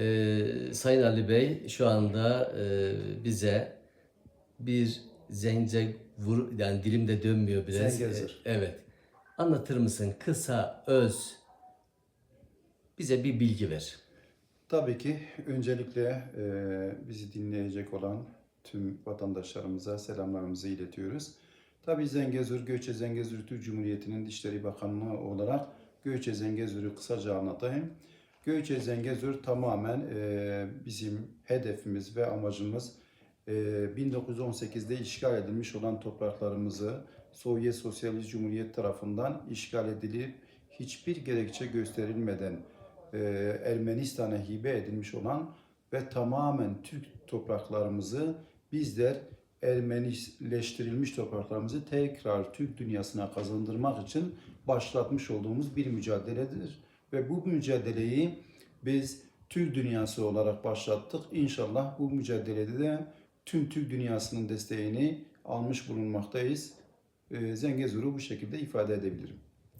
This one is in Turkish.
Ee, Sayın Ali Bey şu anda e, bize bir zence vur yani dilimde dönmüyor biraz. Zengezur. E, Evet. Anlatır mısın kısa öz bize bir bilgi ver. Tabii ki öncelikle e, bizi dinleyecek olan tüm vatandaşlarımıza selamlarımızı iletiyoruz. Tabii Zengezur, Göçe Zengezur Türk Cumhuriyeti'nin Dışişleri Bakanlığı olarak Göçe Zengezur'u kısaca anlatayım. Göçe Zengezur tamamen e, bizim hedefimiz ve amacımız e, 1918'de işgal edilmiş olan topraklarımızı Sovyet Sosyalist Cumhuriyet tarafından işgal edilip hiçbir gerekçe gösterilmeden e, Ermenistan'a hibe edilmiş olan ve tamamen Türk topraklarımızı bizler Ermenileştirilmiş topraklarımızı tekrar Türk dünyasına kazandırmak için başlatmış olduğumuz bir mücadeledir. Ve bu mücadeleyi biz Türk dünyası olarak başlattık. İnşallah bu mücadelede de tüm Türk dünyasının desteğini almış bulunmaktayız. E, Zengezur'u bu şekilde ifade edebilirim.